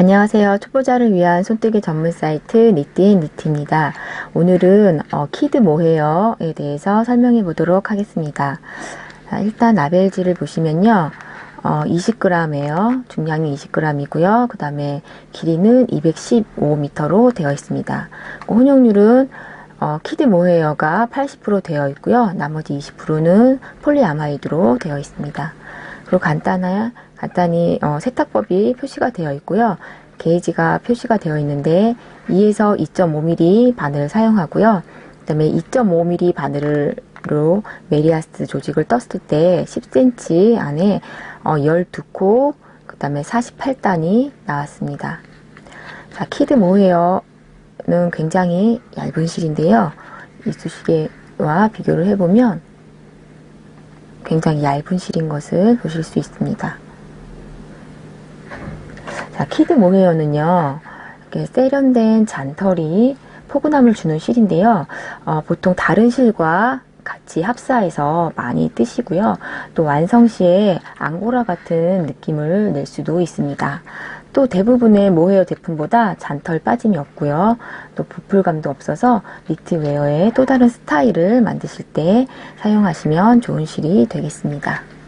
안녕하세요. 초보자를 위한 손뜨개 전문 사이트 니트앤니트입니다. 오늘은 어, 키드 모헤어에 대해서 설명해 보도록 하겠습니다. 자, 일단 라벨지를 보시면요. 어, 20g이에요. 중량이 20g이고요. 그 다음에 길이는 215m로 되어 있습니다. 그 혼용률은 어, 키드 모헤어가 80% 되어 있고요. 나머지 20%는 폴리아마이드로 되어 있습니다. 그리고 간단한 간단히 어, 세탁법이 표시가 되어 있고요. 게이지가 표시가 되어 있는데 2에서 2.5mm 바늘을 사용하고요. 그 다음에 2.5mm 바늘로 메리아스 조직을 떴을 때 10cm 안에 어, 12코 그 다음에 48단이 나왔습니다. 자, 키드 모헤어는 굉장히 얇은 실인데요. 이쑤시개와 비교를 해보면 굉장히 얇은 실인 것을 보실 수 있습니다. 자, 키드 모헤어는요, 이렇게 세련된 잔털이 포근함을 주는 실인데요. 어, 보통 다른 실과 같이 합사해서 많이 뜨시고요. 또 완성 시에 앙고라 같은 느낌을 낼 수도 있습니다. 또 대부분의 모헤어 제품보다 잔털 빠짐이 없고요. 또 부풀감도 없어서 니트웨어의 또 다른 스타일을 만드실 때 사용하시면 좋은 실이 되겠습니다.